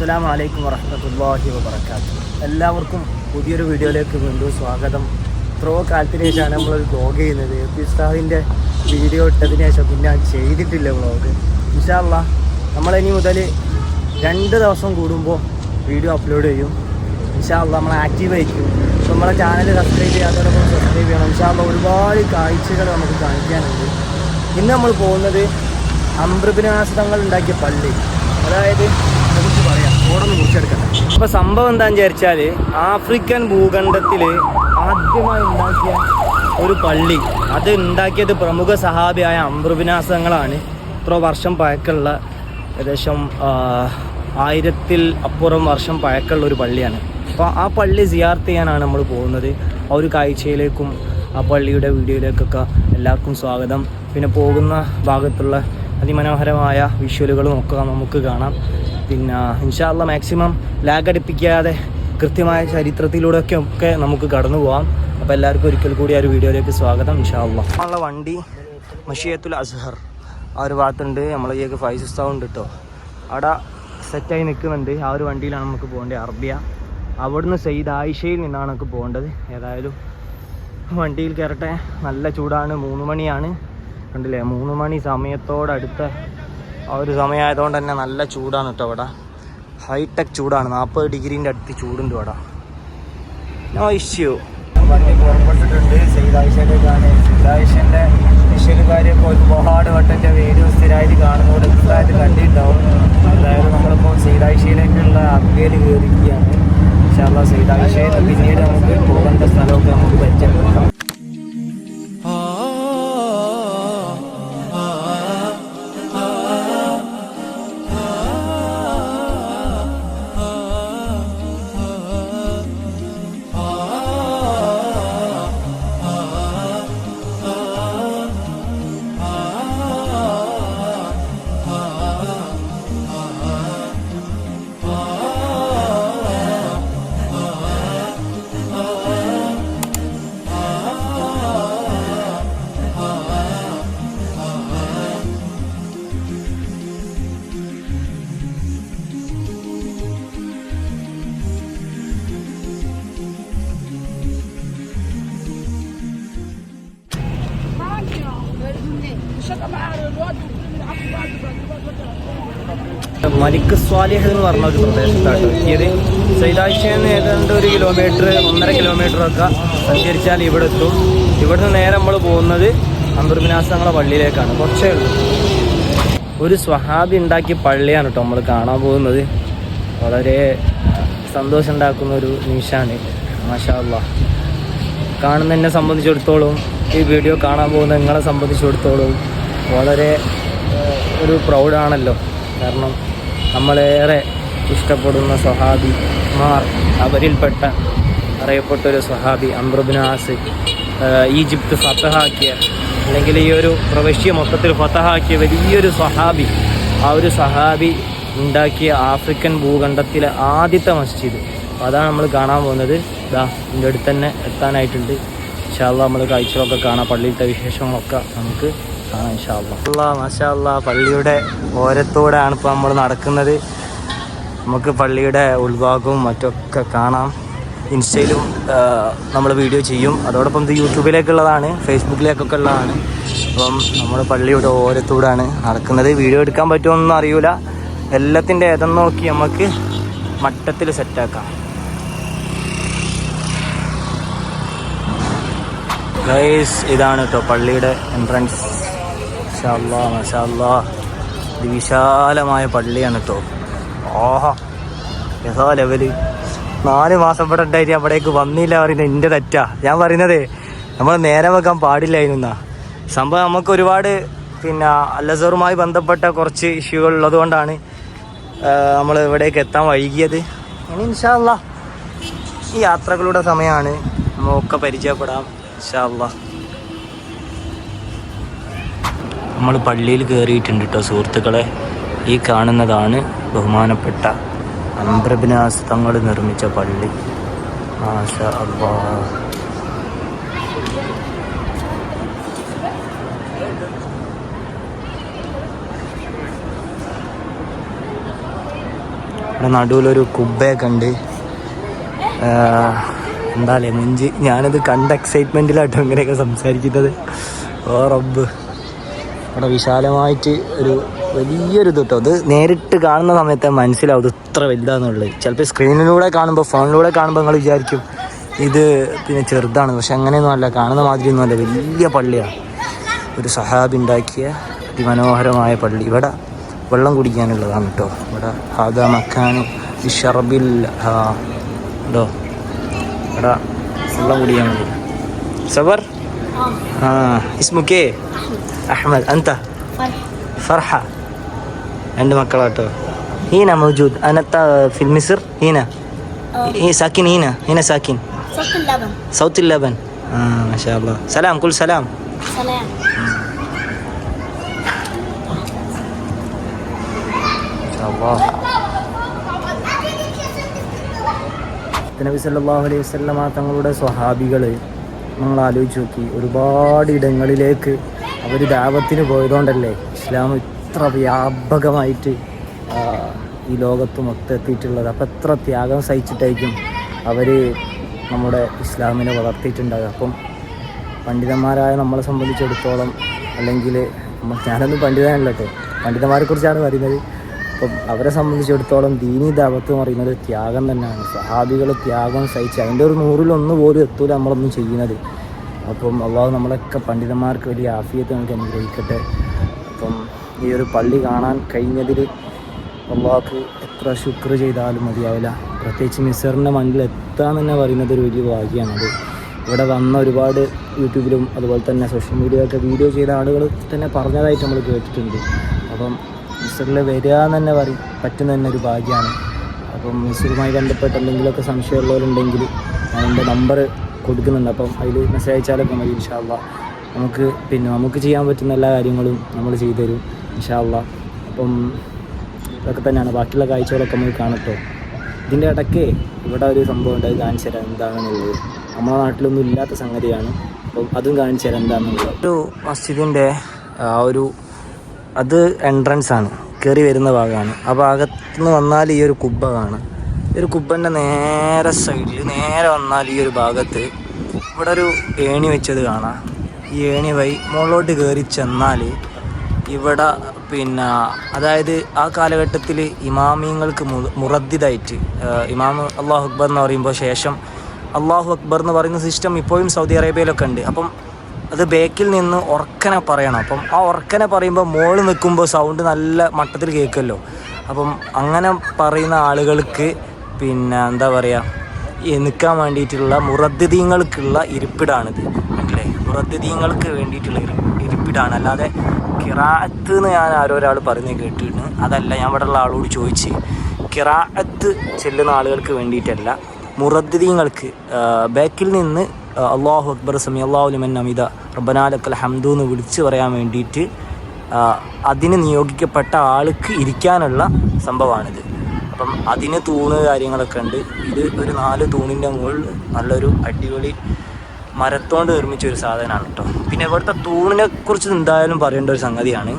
അസ്സാം വലൈക്കും വറഹമത്തല്ലാഹി വബർക്കാത്തു എല്ലാവർക്കും പുതിയൊരു വീഡിയോയിലേക്ക് വീണ്ടും സ്വാഗതം. എത്രയോ കാലത്തിന് ശേഷമാണ് നമ്മളൊരു വ്ളോഗ് ചെയ്യുന്നത്. പിസ്താവിന്റെ വീഡിയോ ഇട്ടതിന് ശേഷം പിന്നെ ചെയ്തിട്ടില്ല വ്ളോഗ് ഇൻഷാല്ല നമ്മളിനി മുതൽ രണ്ട് ദിവസം കൂടുമ്പോൾ വീഡിയോ അപ്ലോഡ് ചെയ്യും. ഇൻഷാല്ല നമ്മൾ ആക്റ്റീവ് ആയിരിക്കും. നമ്മളെ ചാനൽ സബ്സ്ക്രൈബ് ചെയ്യാത്തവരൊപ്പം സബ്സ്ക്രൈബ് ചെയ്യണം. ഇൻഷാല്ല ഒരുപാട് കാഴ്ചകൾ നമുക്ക് കാണിക്കാനുണ്ട്. ഇന്ന് നമ്മൾ പോകുന്നത് അമ്രബിനാസതങ്ങൾ ഉണ്ടാക്കിയ പള്ളി. അതായത് ഓടൊന്ന് മുറിച്ചെടുക്കട്ടെ. അപ്പൊ സംഭവം എന്താന്ന് വിചാരിച്ചാൽ ആഫ്രിക്കൻ ഭൂഖണ്ഡത്തിൽ ആദ്യമായി ഉണ്ടാക്കിയ ഒരു പള്ളി. അത് ഉണ്ടാക്കിയത് പ്രമുഖ സഹാബിയായ അമൃവിനാസങ്ങളാണ് ഇത്ര വർഷം പഴക്കമുള്ള ഏകദേശം ആയിരത്തിൽ അപ്പുറം വർഷം പഴക്കമുള്ള ഒരു പള്ളിയാണ്. അപ്പോൾ ആ പള്ളി സിയാർത്ത് ചെയ്യാനാണ് നമ്മൾ പോകുന്നത്. ആ ഒരു കാഴ്ചയിലേക്കും ആ പള്ളിയുടെ വീഡിയോയിലേക്കൊക്കെ എല്ലാവർക്കും സ്വാഗതം. പിന്നെ പോകുന്ന ഭാഗത്തുള്ള അതിമനോഹരമായ വിഷ്വലുകളും ഒക്കെ നമുക്ക് കാണാം. പിന്നെ ഇൻഷാല്ല മാക്സിമം ലാഗ് അടിപ്പിക്കാതെ കൃത്യമായ ചരിത്രത്തിലൂടെയൊക്കെ ഒക്കെ നമുക്ക് കടന്നു പോകാം അപ്പോൾ എല്ലാവർക്കും ഒരിക്കൽ കൂടി ആ ഒരു വീഡിയോയിലേക്ക് സ്വാഗതം ഇൻഷാല്ല നമ്മളുടെ വണ്ടി മഷിയത്തുൽ അസ്ഹർ ആ ഒരു ഭാഗത്തുണ്ട്. നമ്മളെ ഈ ഫൈവ് സിക്സ് ഉണ്ട് കേട്ടോ അവിടെ സെറ്റായി നിൽക്കുന്നുണ്ട് ആ ഒരു വണ്ടിയിലാണ് നമുക്ക് പോകേണ്ടത് അറബിയ. അവിടുന്ന് സെയ്ദ് ആയിഷയിൽ നിന്നാണ് നമുക്ക് പോകേണ്ടത്. ഏതായാലും വണ്ടിയിൽ കയറട്ടെ. നല്ല ചൂടാണ് മൂന്ന് മണിയാണ്. കണ്ടില്ലേ? മൂന്ന് മണി സമയത്തോടടുത്ത ആ ഒരു സമയമായതുകൊണ്ട് തന്നെ നല്ല ചൂടാണ് കേട്ടോ ഇവിടെ. ഹൈടെക് ചൂടാണ്. നാൽപ്പത് ഡിഗ്രീന്റെ അടുത്ത് ചൂടുണ്ട് ഇവിടെ. നോ ഇഷ്യൂ പുറപ്പെട്ടിട്ടുണ്ട് സൈദായിഷയിലേക്കാണ് സൈദായിഷന്റെ വിഷലുകാരൊക്കെ ഒരുപാട് വട്ടന്റെ വീഡിയോ സ്ഥിരമായിട്ട് കാണുന്നതോട് എത്രയായിട്ട് മലിക് സ്വാലിഹ് എന്ന് പറഞ്ഞ ഒരു പ്രദേശത്താണ് എത്തിയത്. സൈലാഴ്ചയിൽ നിന്ന് ഏതാണ്ട് ഒരു കിലോമീറ്റർ ഒന്നര കിലോമീറ്റർ ഒക്കെ സഞ്ചരിച്ചാൽ ഇവിടെ എത്തും. ഇവിടുന്ന് നേരെ നമ്മൾ പോകുന്നത് അമ്പർബിനാസങ്ങളെ പള്ളിയിലേക്കാണ്. കുറച്ചേ ഉള്ളൂ. ഒരു സ്വഹാബി ഉണ്ടാക്കിയ പള്ളിയാണ് കേട്ടോ നമ്മൾ കാണാൻ പോകുന്നത്. വളരെ സന്തോഷം ഉണ്ടാക്കുന്ന ഒരു നിമിഷമാണ്. മാഷാ അള്ളാ കാണുന്ന എന്നെ സംബന്ധിച്ചിടത്തോളം ഈ വീഡിയോ കാണാൻ പോകുന്ന നിങ്ങളെ സംബന്ധിച്ചിടത്തോളം വളരെ ഒരു പ്രൗഡാണല്ലോ കാരണം നമ്മളേറെ ഇഷ്ടപ്പെടുന്ന സ്വഹാബിമാർ അവരിൽപ്പെട്ട അറിയപ്പെട്ടൊരു സ്വഹാബി അമ്രുബിനാസ് ഈജിപ്ത് ഫത്തഹാക്കിയ അല്ലെങ്കിൽ ഈ ഒരു പ്രവശ്യ മൊത്തത്തിൽ ഫത്തഹാക്കിയ വലിയൊരു സ്വഹാബി ആ ഒരു സ്വഹാബി ഉണ്ടാക്കിയ ആഫ്രിക്കൻ ഭൂഖണ്ഡത്തിലെ ആദ്യത്തെ മസ്ജിദ്. അപ്പോൾ അതാണ് നമ്മൾ കാണാൻ പോകുന്നത്. ഇതാ ഇതിന്റെ അടുത്ത് തന്നെ എത്താനായിട്ടുണ്ട്. ഇൻഷാല്ല നമ്മൾ കാഴ്ചകളൊക്കെ കാണാം. പള്ളിയിലത്തെ വിശേഷങ്ങളൊക്കെ നമുക്ക് മാഷാല്ല പള്ളിയുടെ ഓരത്തോടെയാണ് ഇപ്പോൾ നമ്മൾ നടക്കുന്നത്. നമുക്ക് പള്ളിയുടെ ഉൾഭാഗവും മറ്റൊക്കെ കാണാം. ഇൻസ്റ്റയിലും നമ്മൾ വീഡിയോ ചെയ്യും. അതോടൊപ്പം ഇത് യൂട്യൂബിലേക്കുള്ളതാണ് ഫേസ്ബുക്കിലേക്കൊക്കെ ഉള്ളതാണ് അപ്പം നമ്മൾ പള്ളിയുടെ ഓരത്തൂടാണ് നടക്കുന്നത്. വീഡിയോ എടുക്കാൻ പറ്റുമെന്നൊന്നും അറിയൂല. എല്ലാത്തിന്റെ ഏതെന്ന് നോക്കി നമുക്ക് മട്ടത്തിൽ സെറ്റാക്കാം. ഗൈസ് ഇതാണ് കേട്ടോ പള്ളിയുടെ എൻട്രൻസ് മഷാല്ലാ മഷാല്ലാ ഇത് വിശാലമായ പള്ളിയാണ് കേട്ടോ ഓഹോ ഏതാ ലെവൽ? നാല് മാസം ഇവിടെ ഉണ്ടായിട്ട് അവിടേക്ക് വന്നില്ല പറയുന്നത് എന്റെ തെറ്റാ. ഞാൻ പറയുന്നതേ നമ്മൾ നേരെ വെക്കാൻ പാടില്ലായിരുന്നാ സംഭവം നമുക്ക് ഒരുപാട് പിന്നെ അല്ലസറുമായി ബന്ധപ്പെട്ട കുറച്ച് ഇഷ്യൂകൾ ഉള്ളതുകൊണ്ടാണ് നമ്മൾ ഇവിടേക്ക് എത്താൻ വൈകിയത്. ഇനി ഇൻഷാല്ല ഈ യാത്രകളുടെ സമയമാണ്. നമുക്കൊക്കെ പരിചയപ്പെടാം ഇൻഷാല്ല നമ്മൾ പള്ളിയിൽ കയറിയിട്ടുണ്ട് കേട്ടോ സുഹൃത്തുക്കളെ. ഈ കാണുന്നതാണ് ബഹുമാനപ്പെട്ട അംബ്രബിനാസ് തങ്ങൾ നിർമ്മിച്ച പള്ളി. മാഷ അള്ളാ. ഇവിടെ നടുവിലൊരു കുബ്ബയൊക്കെ ഉണ്ട്. എന്താ അല്ലേ മുഞ്ചി. ഞാനത് കണ്ട എക്സൈറ്റ്മെന്റിലാട്ടോ ഇങ്ങനെയൊക്കെ സംസാരിക്കുന്നത്. ഓ റബ്ബ്. അവിടെ വിശാലമായിട്ട് ഒരു വലിയൊരു ഇത് അത് നേരിട്ട് കാണുന്ന സമയത്ത് മനസ്സിലാവും ഇത് ഇത്ര വലുതാന്നുള്ളത്. ചിലപ്പോൾ സ്ക്രീനിലൂടെ കാണുമ്പോൾ ഫോണിലൂടെ കാണുമ്പോൾ നിങ്ങൾ വിചാരിക്കും ഇത് പിന്നെ ചെറുതാണ്. പക്ഷെ അങ്ങനെയൊന്നും അല്ല. കാണുന്ന മാതിരിയൊന്നും അല്ല. വലിയ പള്ളിയാണ് ഒരു സഹാബി ഉണ്ടാക്കിയ അതിമനോഹരമായ പള്ളി. ഇവിടെ വെള്ളം കുടിക്കാനുള്ളതാണ് കേട്ടോ ഇവിടെ ഹാദ മക്കാന് ഷർബിൽ കേട്ടോ ഇവിടെ വെള്ളം കുടിക്കാൻ വേണ്ടി. സബർ ആ ഇസ്മുക്കേ അഹമ്മദ് അന്ത فرحة عند مكراته هنا موجود أنا تا- في مصر هنا إيه ساكن هنا هنا ساكن صوت اللبن صوت اللبن آه ما شاء الله سلام كل سلام سلام ما شاء الله നബി സല്ലല്ലാഹു അലൈഹി വസല്ലമ തങ്ങളുടെ സ്വഹാബികൾ നമ്മൾ ആലോചിച്ച് നോക്കി. ഒരുപാട് ഇടങ്ങളിലേക്ക് അവർ ദാവത്തിന് പോയതുകൊണ്ടല്ലേ ഇസ്ലാം ഇത്ര വ്യാപകമായിട്ട് ഈ ലോകത്ത് മൊത്തം എത്തിയിട്ടുള്ളത്. അപ്പം എത്ര ത്യാഗം സഹിച്ചിട്ടായിരിക്കും അവർ നമ്മുടെ ഇസ്ലാമിനെ വളർത്തിയിട്ടുണ്ടാകുക അപ്പം പണ്ഡിതന്മാരായ നമ്മളെ സംബന്ധിച്ചിടത്തോളം അല്ലെങ്കിൽ ഞാനൊന്നും പണ്ഡിതനല്ലോ കേട്ടോ. പണ്ഡിതന്മാരെ കുറിച്ചാണ് പറയുന്നത്. അപ്പം അവരെ സംബന്ധിച്ചിടത്തോളം ദീനി ദാവത്ത് എന്ന് പറയുന്നത് ത്യാഗം തന്നെയാണ്. സഹാബികൾ ത്യാഗം സഹിച്ച് അതിന്റെ ഒരു നൂറിലൊന്ന് പോലും എത്തൂല നമ്മളൊന്നും ചെയ്യുന്നത്. അപ്പം അള്ളാഹു നമ്മളൊക്കെ പണ്ഡിതന്മാർക്ക് വലിയ ആഫിയത്ത് നമുക്ക് അനുഗ്രഹിക്കട്ടെ. അപ്പം ഈ ഒരു പള്ളി കാണാൻ കഴിഞ്ഞതിൽ അള്ളാഹ്ക്ക് എത്ര ശുക്ർ ചെയ്താലും മതിയാവില്ല. പ്രത്യേകിച്ച് മിസറിന്റെ മണ്ണിൽ എത്താൻ തന്നെ പറയുന്നത് ഒരു വലിയ ഭാഗ്യമാണത്. ഇവിടെ വന്ന ഒരുപാട് യൂട്യൂബിലും അതുപോലെ തന്നെ സോഷ്യൽ മീഡിയയിലൊക്കെ വീഡിയോ ചെയ്ത ആളുകൾ തന്നെ പറഞ്ഞതായിട്ട് നമ്മൾ കേട്ടിട്ടുണ്ട്. അപ്പം മിസറിൽ വരിക എന്ന് തന്നെ പറയും. പറ്റുന്ന തന്നെ ഒരു ഭാഗ്യമാണ് അപ്പം മിസ്റ്ററുമായി ബന്ധപ്പെട്ട് എന്തെങ്കിലുമൊക്കെ സംശയമുള്ളവരുണ്ടെങ്കിൽ ഞാൻ എന്റെ നമ്പർ കൊടുക്കുന്നുണ്ട്. അപ്പം അതിൽ മെസ്സേജ് അയച്ചാലൊക്കെ മതി ഇൻഷാല്ല നമുക്ക് പിന്നെ നമുക്ക് ചെയ്യാൻ പറ്റുന്ന എല്ലാ കാര്യങ്ങളും നമ്മൾ ചെയ്തു തരും ഇൻഷാല്ല അപ്പം ഇതൊക്കെ തന്നെയാണ്. ബാക്കിയുള്ള കാഴ്ചകളൊക്കെ നമുക്ക് കാണട്ടോ. ഇതിന്റെ ഇടയ്ക്ക് ഇവിടെ ഒരു സംഭവം ഉണ്ട് അത് കാണിച്ചു തരാം എന്താണെന്നുള്ളത്. നമ്മുടെ നാട്ടിലൊന്നും ഇല്ലാത്ത സംഗതിയാണ്. അപ്പം അതും കാണിച്ചു തരാം എന്താണെന്നുള്ളത്. ഒരു മസ്ജിദിന്റെ ആ ഒരു അത് എൻട്രൻസ് ആണ്. കയറി വരുന്ന ഭാഗമാണ്. ആ ഭാഗത്ത് നിന്ന് വന്നാൽ ഈ ഒരു കുബ്ബ കാണാം. ഈ ഒരു കുബ്ബന്റെ നേരെ സൈഡിൽ നേരെ വന്നാൽ ഈ ഒരു ഭാഗത്ത് ഇവിടെ ഒരു ഏണി വെച്ചത് കാണാം. ഈ ഏണി വഴി മുകളിലോട്ട് കയറി ചെന്നാൽ ഇവിടെ പിന്നെ അതായത് ആ കാലഘട്ടത്തിൽ ഇമാമിയങ്ങൾക്ക് മു- മുറദ്ദിദായിട്ട് ആഹ് ഇമാം അള്ളാഹു അക്ബർ എന്ന് പറയുമ്പോൾ ശേഷം അള്ളാഹു അക്ബർ എന്ന് പറയുന്ന സിസ്റ്റം ഇപ്പോഴും സൗദി അറേബ്യയിലൊക്കെ ഉണ്ട്. അപ്പം അത് ബേക്കിൽ നിന്ന് ഉറക്കനെ പറയണം. അപ്പം ആ ഉറക്കനെ പറയുമ്പോൾ മോൾ നിൽക്കുമ്പോൾ സൗണ്ട് നല്ല മട്ടത്തിൽ കേൾക്കുമല്ലോ അപ്പം അങ്ങനെ പറയുന്ന ആളുകൾക്ക് പിന്നെ എന്താ പറയുക നിൽക്കാൻ വേണ്ടിയിട്ടുള്ള മുറദ്ദീങ്ങൾക്കുള്ള ഇരിപ്പിടാണിത്. അല്ലേ? മുറദ്ദീങ്ങൾക്ക് വേണ്ടിയിട്ടുള്ള ഇരി- ഇരിപ്പിടാണ്. അല്ലാതെ കിറാത്ത് എന്ന് ഞാൻ ആരോ ഒരാൾ പറഞ്ഞ് കേട്ടിട്ടുണ്ട്. അതല്ല ഞാൻ ഇവിടെ ഉള്ള ആളോട് ചോദിച്ച്. കിറാത്ത് ചെല്ലുന്ന ആളുകൾക്ക് വേണ്ടിയിട്ടല്ല മുറദ്ദീങ്ങൾക്ക് ബാക്കിൽ നിന്ന് അള്ളാഹു അക്ബർ സമി അള്ളാഹു ലിമൻ അമിത റബ്ബനാലക്കൽ ഹംദു എന്ന് വിളിച്ചു പറയാൻ വേണ്ടിയിട്ട് അതിന് നിയോഗിക്കപ്പെട്ട ആൾക്ക് ഇരിക്കാനുള്ള സംഭവമാണിത്. അപ്പം അതിന് തൂണ് കാര്യങ്ങളൊക്കെ ഉണ്ട്. ഇത് ഒരു നാല് തൂണിന്റെ മുകളിൽ നല്ലൊരു അടിപൊളി മരത്തോണ്ട് നിർമ്മിച്ച ഒരു സാധനമാണ് കേട്ടോ. പിന്നെ ഇവിടുത്തെ തൂണിനെ കുറിച്ച് എന്തായാലും പറയേണ്ട ഒരു സംഗതിയാണ്.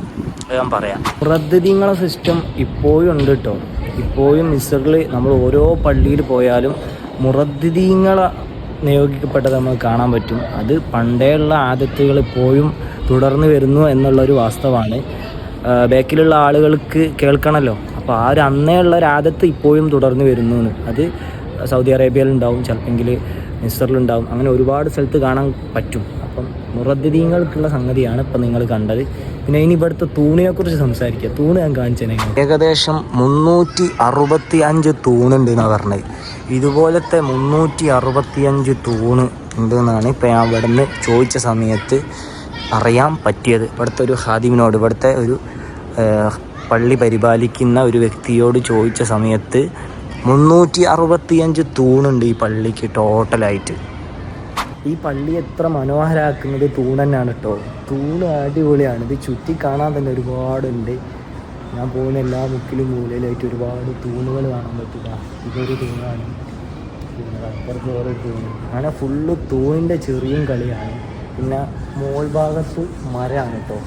ഞാൻ പറയാം. റദ്ദീങ്ങളെ സിസ്റ്റം ഇപ്പോഴും ഉണ്ട് കേട്ടോ. ഇപ്പോഴും മിസറിൽ നമ്മൾ ഓരോ പള്ളിയിൽ പോയാലും മുറദ്ദീങ്ങളെ നിയോഗിക്കപ്പെട്ടത് നമുക്ക് കാണാൻ പറ്റും. അത് പണ്ടേയുള്ള ആദത്തുകൾ ഇപ്പോഴും തുടർന്ന് വരുന്നു എന്നുള്ളൊരു വാസ്തവമാണ്. ബാക്കിലുള്ള ആളുകൾക്ക് കേൾക്കണമല്ലോ അപ്പോൾ ആ ഒരു അന്നേ ഉള്ള ഒരു ആദത്ത് ഇപ്പോഴും തുടർന്ന് വരുന്നു അത് സൗദി അറേബ്യയിലുണ്ടാവും ചിലപ്പെങ്കിൽ മിസ്റ്ററിലുണ്ടാവും അങ്ങനെ ഒരുപാട് സ്ഥലത്ത് കാണാൻ പറ്റും. അപ്പം മുറദ്ദീങ്ങൾക്കുള്ള സംഗതിയാണ് ഇപ്പം നിങ്ങൾ കണ്ടത്. പിന്നെ ഇനി ഇവിടുത്തെ തൂണിനെ കുറിച്ച് സംസാരിക്കുക തൂണ് ഞാൻ കാണിച്ചു ഏകദേശം മുന്നൂറ്റി അറുപത്തി അഞ്ച് തൂണുണ്ട് എന്നാണ് പറഞ്ഞത് ഇതുപോലത്തെ മുന്നൂറ്റി അറുപത്തി അഞ്ച് തൂണ് ഉണ്ട് എന്നാണ് ഇപ്പം ഞാൻ ഇവിടെ നിന്ന് ചോദിച്ച സമയത്ത് അറിയാൻ പറ്റിയത്. ഇവിടുത്തെ ഒരു ഹാദിമിനോട് ഇവിടുത്തെ ഒരു പള്ളി പരിപാലിക്കുന്ന ഒരു വ്യക്തിയോട് ചോദിച്ച സമയത്ത് മുന്നൂറ്റി അറുപത്തിയഞ്ച് തൂണുണ്ട് ഈ പള്ളിക്ക് ടോട്ടലായിട്ട് ഈ പള്ളി എത്ര മനോഹരാക്കുന്നത് തൂണന്നാണ് കേട്ടോ തൂണ് അടിപൊളിയാണ്. ഇത് ചുറ്റി കാണാൻ തന്നെ ഒരുപാടുണ്ട്. ഞാൻ പോകുന്ന എല്ലാ മുക്കിലും മൂലയിലായിട്ട് ഒരുപാട് തൂണുകൾ കാണാൻ പറ്റില്ല ഇതൊരു തൂണാണ്. അപ്പുറത്ത് വേറെ തൂണ്. അങ്ങനെ ഫുള്ള് തൂണിന്റെ ചെറിയും കളിയാണ്. പിന്നെ മോൾ ഭാഗത്ത് മരമാണ് കേട്ടോ.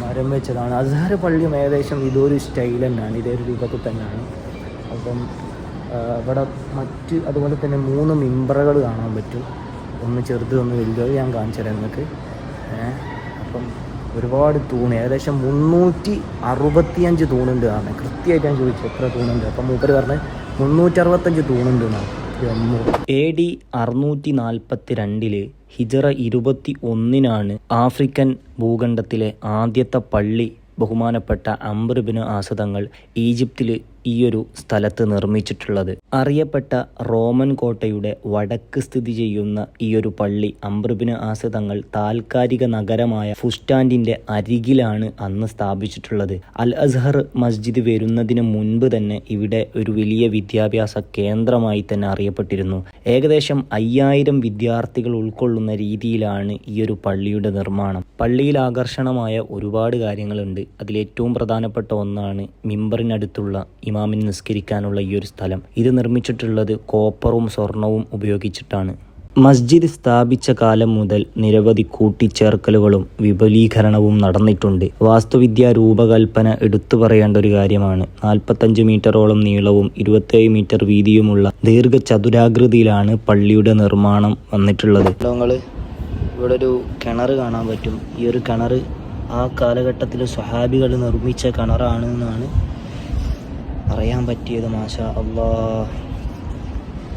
മരം വെച്ചതാണ്. അസാര പള്ളിയും ഏകദേശം ഇതൊരു സ്റ്റൈൽ തന്നെയാണ്. ഇതേ ഒരു രൂപത്തിൽ തന്നെയാണ്. അപ്പം ഇവിടെ മറ്റ് അതുപോലെ തന്നെ മൂന്ന് മിമ്പറകൾ കാണാൻ പറ്റും. ഒന്ന് ചെറുത് ഒന്ന് വലുത്. ഞാൻ കാണിച്ചു തരാം നിങ്ങൾക്ക്. ഏ, അപ്പം ഒരുപാട് തൂണ് ഏകദേശം മുന്നൂറ്റി അറുപത്തിയഞ്ച് തൂണുണ്ട് ആണ് കൃത്യമായിട്ട് ഞാൻ ചോദിച്ചു എത്ര തൂണുണ്ട്? അപ്പം മൂപ്പര് പറഞ്ഞ് മുന്നൂറ്റി അറുപത്തഞ്ച് തൂണുണ്ട് എന്നാണ്. എ ഡി അറുന്നൂറ്റി നാൽപ്പത്തി രണ്ടിൽ ഹിജറ ഇരുപത്തി ഒന്നിനാണ് ആഫ്രിക്കൻ ഭൂഖണ്ഡത്തിലെ ആദ്യത്തെ പള്ളി ബഹുമാനപ്പെട്ട അംബ്രിബിന് ആസദങ്ങൾ ഈജിപ്തിൽ ഈയൊരു സ്ഥലത്ത് നിർമ്മിച്ചിട്ടുള്ളത്. അറിയപ്പെട്ട റോമൻ കോട്ടയുടെ വടക്ക് സ്ഥിതി ചെയ്യുന്ന ഈയൊരു പള്ളി അംബ്രബിന് ആസ തങ്ങൾ താൽക്കാലിക നഗരമായ ഫുസ്റ്റാൻഡിന്റെ അരികിലാണ് അന്ന് സ്ഥാപിച്ചിട്ടുള്ളത്. അൽ അസ്ഹർ മസ്ജിദ് വരുന്നതിന് മുൻപ് തന്നെ ഇവിടെ ഒരു വലിയ വിദ്യാഭ്യാസ കേന്ദ്രമായി തന്നെ അറിയപ്പെട്ടിരുന്നു. ഏകദേശം അയ്യായിരം വിദ്യാർത്ഥികൾ ഉൾക്കൊള്ളുന്ന രീതിയിലാണ് ഈ ഒരു പള്ളിയുടെ നിർമ്മാണം. പള്ളിയിൽ ആകർഷണമായ ഒരുപാട് കാര്യങ്ങളുണ്ട്. അതിലേറ്റവും പ്രധാനപ്പെട്ട ഒന്നാണ് മിമ്പറിനടുത്തുള്ള ഇമാമിന് നിസ്കരിക്കാനുള്ള ഈ ഒരു സ്ഥലം. ഇത് നിർമ്മിച്ചിട്ടുള്ളത് കോപ്പറും സ്വർണവും ഉപയോഗിച്ചിട്ടാണ്. മസ്ജിദ് സ്ഥാപിച്ച കാലം മുതൽ നിരവധി കൂട്ടിച്ചേർക്കലുകളും വിപുലീകരണവും നടന്നിട്ടുണ്ട്. വാസ്തുവിദ്യാ രൂപകൽപ്പന എടുത്തു പറയേണ്ട ഒരു കാര്യമാണ്. നാൽപ്പത്തഞ്ച് മീറ്ററോളം നീളവും ഇരുപത്തേഴ് മീറ്റർ വീതിയുമുള്ള ദീർഘചതുരാകൃതിയിലാണ് പള്ളിയുടെ നിർമ്മാണം വന്നിട്ടുള്ളത്. ഇവിടെ ഒരു കിണർ കാണാൻ പറ്റും. ഈ ഒരു കിണർ ആ കാലഘട്ടത്തിൽ സ്വഹാബികൾ നിർമ്മിച്ച കിണറാണ് എന്നാണ് അറിയാൻ പറ്റിയത് മാഷ അള്ളാ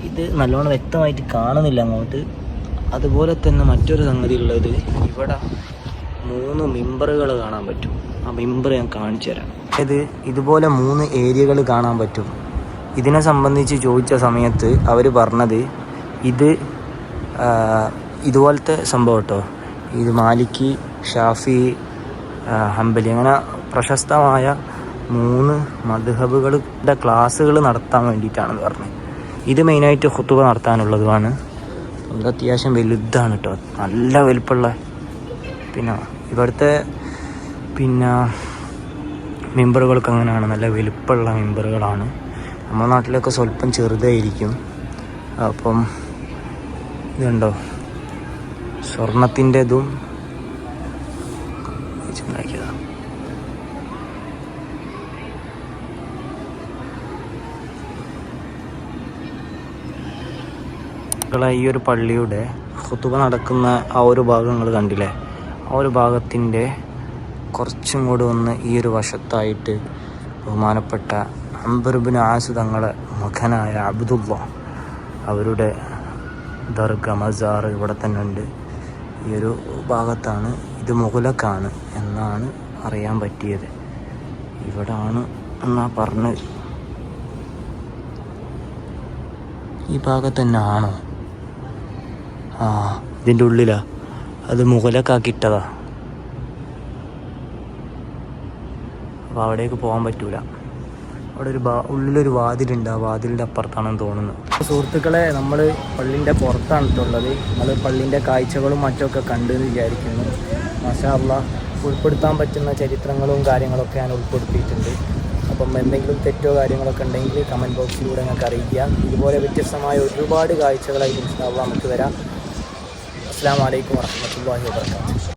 ഇത് നല്ലോണം വ്യക്തമായിട്ട് കാണുന്നില്ല അങ്ങോട്ട്. അതുപോലെ തന്നെ മറ്റൊരു സംഗതി ഉള്ളത് ഇവിടെ മൂന്ന് മിമ്പറുകൾ കാണാൻ പറ്റും. ആ മിമ്പർ ഞാൻ കാണിച്ചു തരാം. അതായത് ഇതുപോലെ മൂന്ന് ഏരിയകൾ കാണാൻ പറ്റും. ഇതിനെ സംബന്ധിച്ച് ചോദിച്ച സമയത്ത് അവർ പറഞ്ഞത് ഇത് ഇതുപോലത്തെ സംഭവം കേട്ടോ. ഇത് മാലിക്കി ഷാഫി ഹംബലി അങ്ങനെ പ്രശസ്തമായ മൂന്ന് മധുഹബുകളുടെ ക്ലാസ്സുകൾ നടത്താൻ വേണ്ടിയിട്ടാണെന്ന് പറഞ്ഞത് ഇത് മെയിനായിട്ട് ഹുത്തുബ നടത്താനുള്ളതുമാണ്. അത് അത്യാവശ്യം വലുതാണ് കേട്ടോ നല്ല വലുപ്പമുള്ള പിന്നെ ഇവിടുത്തെ പിന്നെ മെമ്പറുകൾക്ക് അങ്ങനെയാണ്. നല്ല വലുപ്പമുള്ള മെമ്പറുകളാണ്. നമ്മുടെ നാട്ടിലൊക്കെ സ്വല്പം ചെറുതായിരിക്കും. അപ്പം ഇതുണ്ടോ? സ്വർണത്തിന്റെതും ഉണ്ടാക്കിയതാ മക്കളെ ഈ ഒരു പള്ളിയുടെ ഹുത്തുബ നടക്കുന്ന ആ ഒരു ഭാഗം നിങ്ങൾ കണ്ടില്ലേ? ആ ഒരു ഭാഗത്തിന്റെ കുറച്ചും കൂടി ഒന്ന് ഈ ഒരു വശത്തായിട്ട് ബഹുമാനപ്പെട്ട അംബർബിൻ ആസു തങ്ങളെ മകനായ അബ്ദുള്ള അവരുടെ ദർഗ മസാർ ഇവിടെ തന്നെ ഉണ്ട്. ഈ ഒരു ഭാഗത്താണ് ഇത് മുഗലക്കാണ് എന്നാണ് അറിയാൻ പറ്റിയത്. ഇവിടാണ് എന്നാ പറഞ്ഞ് ഈ ഭാഗത്ത് തന്നെ ആണോ ആ ഇതിന്റെ ഉള്ളിലാ. അത് മുഗലക്കാക്കിയിട്ടതാ അപ്പോൾ അവിടേക്ക് പോകാൻ പറ്റൂല. അവിടെ ഒരു ബാ ഉള്ളിലൊരു വാതിലുണ്ട്. ആ വാതിലിന്റെ അപ്പുറത്താണെന്ന് തോന്നുന്നത് സുഹൃത്തുക്കളെ നമ്മൾ പള്ളിന്റെ പുറത്താണ് ഇട്ടുള്ളത് നമ്മൾ പള്ളിന്റെ കാഴ്ചകളും മറ്റൊക്കെ കണ്ടെന്ന് വിചാരിക്കുന്നു. മഷാള്ള ഉൾപ്പെടുത്താൻ പറ്റുന്ന ചരിത്രങ്ങളും കാര്യങ്ങളൊക്കെ ഞാൻ ഉൾപ്പെടുത്തിയിട്ടുണ്ട്. അപ്പം എന്തെങ്കിലും തെറ്റോ കാര്യങ്ങളൊക്കെ ഉണ്ടെങ്കിൽ കമന്റ് ബോക്സിലൂടെ ഞങ്ങൾക്ക് അറിയിക്കുക. ഇതുപോലെ വ്യത്യസ്തമായ ഒരുപാട് കാഴ്ചകളായി മനസ്സിലാവുക നമുക്ക് വരാം. അസ്സാം വലൈക്കും വാഹമത്തല്ലാഹി വാബർക്കാത്തു